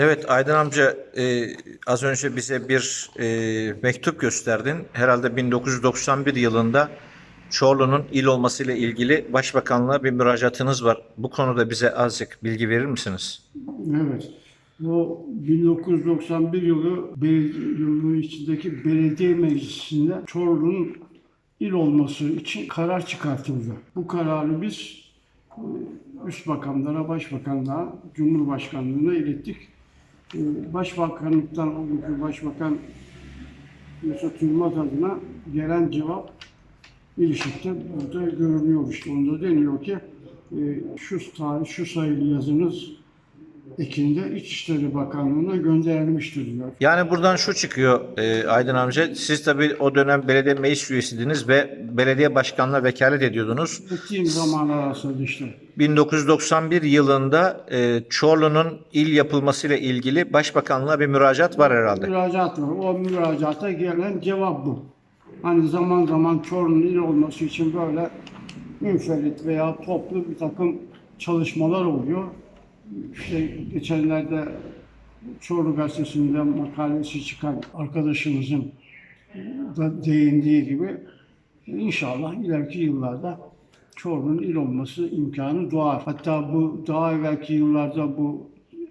Evet Aydın amca e, az önce bize bir e, mektup gösterdin. Herhalde 1991 yılında Çorlu'nun il olmasıyla ilgili Başbakanlığa bir müracaatınız var. Bu konuda bize azıcık bilgi verir misiniz? Evet. Bu 1991 yılı yılının içindeki belediye meclisinde Çorlu'nun il olması için karar çıkartıldı. Bu kararı biz e, üst makamlara, başbakanlığa, cumhurbaşkanlığına ilettik. E, Başbakanlıktan o günkü başbakan Mesut Yılmaz adına gelen cevap ilişikte burada görünüyor işte. Onda deniyor ki e, şu tarih, şu sayılı yazınız Ekim'de İçişleri Bakanlığı'na gönderilmiştir diyor. Yani buradan şu çıkıyor e, Aydın amca. Siz tabii o dönem belediye meclis üyesiydiniz ve belediye başkanlığa vekalet ediyordunuz. Ettiğim zaman arasında işte. 1991 yılında e, Çorlu'nun il yapılmasıyla ilgili Başbakanlığa bir müracaat var herhalde. Müracaat var. O müracaata gelen cevap bu. Hani zaman zaman Çorlu'nun il olması için böyle münferit veya toplu bir takım çalışmalar oluyor. İşte geçenlerde Çorlu Gazetesi'nde makalesi çıkan arkadaşımızın da değindiği gibi inşallah ileriki yıllarda Çorlu'nun il olması imkanı doğar. Hatta bu daha evvelki yıllarda bu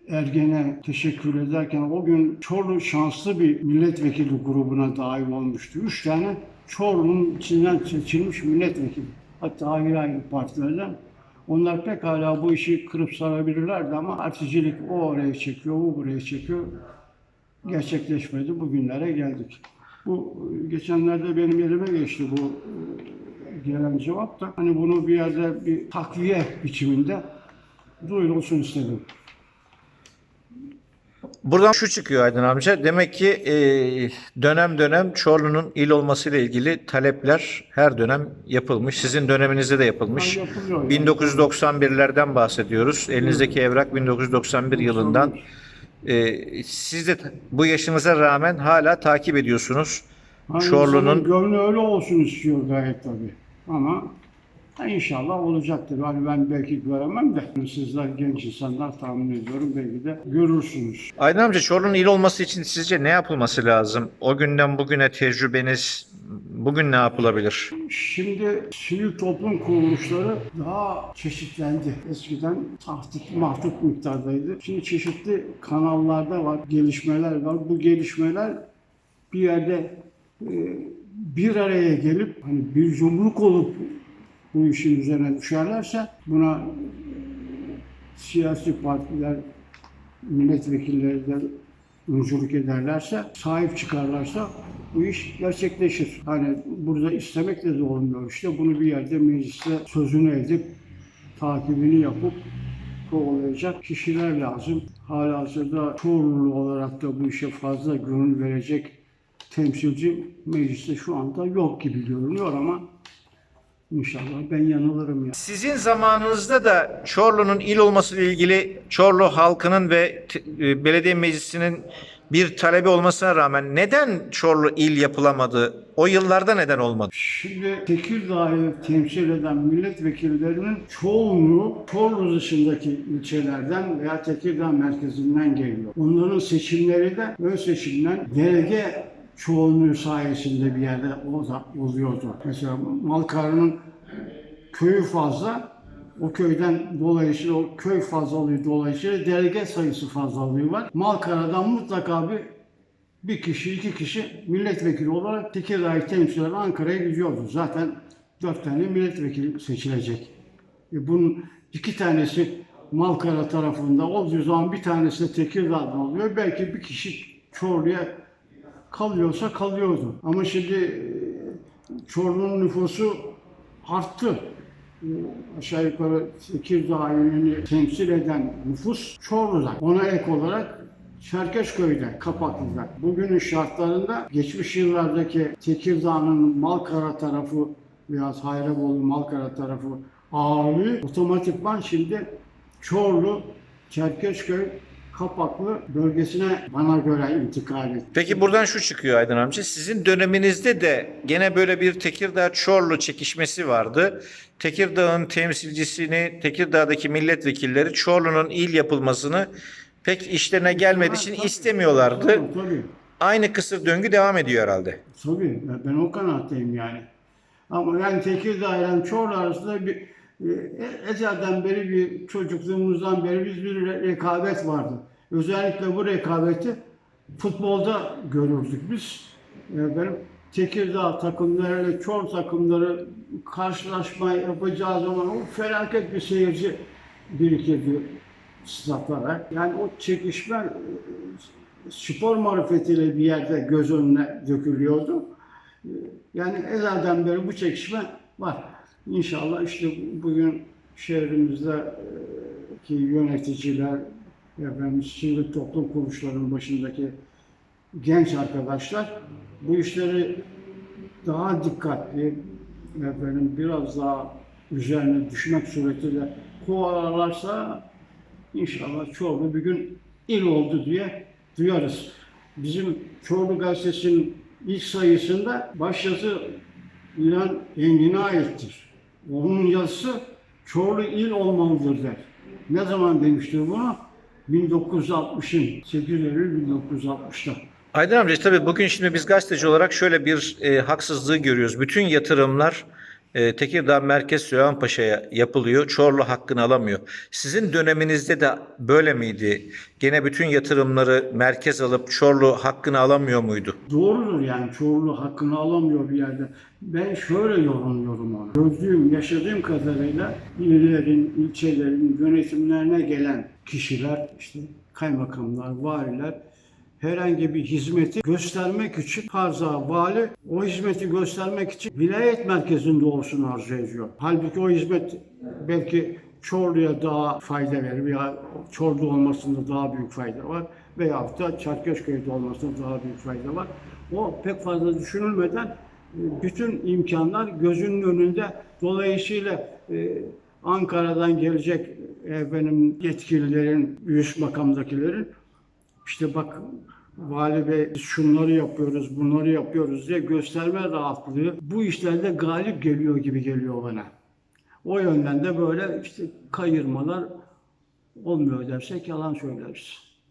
Ergen'e teşekkür ederken o gün Çorlu şanslı bir milletvekili grubuna dahil olmuştu. Üç tane Çorlu'nun içinden seçilmiş milletvekili. Hatta ayrı ayrı partilerden. Onlar pekala bu işi kırıp sarabilirlerdi ama particilik o oraya çekiyor, o buraya çekiyor. Gerçekleşmedi. Bugünlere geldik. Bu geçenlerde benim elime geçti bu e, gelen cevap da. Hani bunu bir yerde bir takviye biçiminde duyurulsun istedim. Buradan şu çıkıyor Aydın amca. Demek ki e, dönem dönem Çorlu'nun il olmasıyla ilgili talepler her dönem yapılmış. Sizin döneminizde de yapılmış. Yapılıyor yani. 1991'lerden bahsediyoruz. Elinizdeki evrak 1991 yılından. E, siz de bu yaşınıza rağmen hala takip ediyorsunuz. Hani Çorlu'nun gönlü öyle olsun istiyor gayet tabii. Ama ha, inşallah olacaktır. Hani ben belki göremem de sizler genç insanlar tahmin ediyorum belki de görürsünüz. Aydın amca Çorlu'nun il olması için sizce ne yapılması lazım? O günden bugüne tecrübeniz bugün ne yapılabilir? Şimdi sivil toplum kuruluşları daha çeşitlendi. Eskiden tahtik mahdut miktardaydı. Şimdi çeşitli kanallarda var, gelişmeler var. Bu gelişmeler bir yerde e, bir araya gelip hani bir yumruk olup bu işin üzerine düşerlerse buna siyasi partiler, milletvekilleri de öncülük ederlerse, sahip çıkarlarsa bu iş gerçekleşir. Hani burada istemekle de olmuyor işte. Bunu bir yerde mecliste sözünü edip, takibini yapıp kovalayacak kişiler lazım. Halihazırda Çorlu olarak da bu işe fazla gönül verecek temsilci mecliste şu anda yok gibi görünüyor ama inşallah ben yanılırım ya. Sizin zamanınızda da Çorlu'nun il olmasıyla ilgili Çorlu halkının ve e, belediye meclisinin bir talebi olmasına rağmen neden Çorlu il yapılamadı? O yıllarda neden olmadı? Şimdi Tekirdağ'ı temsil eden milletvekillerinin çoğunluğu Çorlu dışındaki ilçelerden veya Tekirdağ merkezinden geliyor. Onların seçimleri de ön seçimden delege çoğunluğu sayesinde bir yerde oluyordu. Mesela Malkara'nın köyü fazla, o köyden dolayısıyla o köy fazlalığı dolayısıyla delege sayısı fazlalığı var. Malkara'dan mutlaka bir bir kişi, iki kişi milletvekili olarak Tekirdağ'ı temsil eden Ankara'ya gidiyordu. Zaten dört tane milletvekili seçilecek. E bunun iki tanesi Malkara tarafında olduğu zaman bir tanesi de Tekirdağ'dan oluyor. Belki bir kişi Çorlu'ya kalıyorsa kalıyordu. Ama şimdi e, Çorlu'nun nüfusu arttı. Aşağı yukarı Tekirdağ ilini temsil eden nüfus Çorlu'da. Ona ek olarak Çerkezköy'de, Kapaklı'da. Bugünün şartlarında geçmiş yıllardaki Tekirdağ'ın Malkara tarafı biraz Hayrabolu Malkara tarafı ağırlığı otomatikman şimdi Çorlu, Çerkezköy, Kapaklı bölgesine bana göre intikal etti. Peki buradan şu çıkıyor Aydın amca. Sizin döneminizde de gene böyle bir Tekirdağ Çorlu çekişmesi vardı. Tekirdağ'ın temsilcisini, Tekirdağ'daki milletvekilleri Çorlu'nun il yapılmasını pek işlerine gelmediği için Tabii, istemiyorlardı. Tabii, tabii. Aynı kısır döngü devam ediyor herhalde. Tabii ben- o kanaatteyim yani. Ama yani Tekirdağ ile Çorlu arasında bir ezelden beri bir çocukluğumuzdan beri biz bir re- rekabet vardı. Özellikle bu rekabeti futbolda görürdük biz. E, Benim Tekirdağ takımlarıyla Çorlu takımları karşılaşma yapacağı zaman o felaket bir seyirci birikirdi statlara. Yani o çekişme e, spor marifetiyle bir yerde göz önüne dökülüyordu. Yani ezelden beri bu çekişme var. İnşallah işte bugün şehrimizdeki yöneticiler, efendim, sivil toplum kuruluşlarının başındaki genç arkadaşlar bu işleri daha dikkatli, efendim, biraz daha üzerine düşmek suretiyle kovalarlarsa İnşallah Çorlu bir gün il oldu diye duyarız. Bizim Çorlu Gazetesi'nin ilk sayısında başyazı İlhan Engin'e aittir. Onun yazısı Çorlu il olmalıdır der. Ne zaman demiştir bunu? 1960'ın 8 Eylül 1960'ta. Aydın amca tabii bugün şimdi biz gazeteci olarak şöyle bir e, haksızlığı görüyoruz. Bütün yatırımlar e, Tekirdağ Merkez Süleymanpaşa'ya yapılıyor. Çorlu hakkını alamıyor. Sizin döneminizde de böyle miydi? Gene bütün yatırımları merkez alıp Çorlu hakkını alamıyor muydu? Doğrudur yani Çorlu hakkını alamıyor bir yerde. Ben şöyle yorumluyorum onu. Gördüğüm, yaşadığım kadarıyla illerin, ilçelerin yönetimlerine gelen kişiler, işte kaymakamlar, valiler herhangi bir hizmeti göstermek için farza vali o hizmeti göstermek için vilayet merkezinde olsun arzu ediyor. Halbuki o hizmet belki Çorlu'ya daha fayda verir veya Çorlu olmasında daha büyük fayda var veyahut da Çerkezköy'de olmasında daha büyük fayda var. O pek fazla düşünülmeden e, bütün imkanlar gözünün önünde. Dolayısıyla e, Ankara'dan gelecek e, benim yetkililerin, üst makamdakilerin işte bak Vali Bey şunları yapıyoruz, bunları yapıyoruz diye gösterme rahatlığı bu işlerde galip geliyor gibi geliyor bana. O yönden de böyle işte kayırmalar olmuyor dersek yalan söyleriz.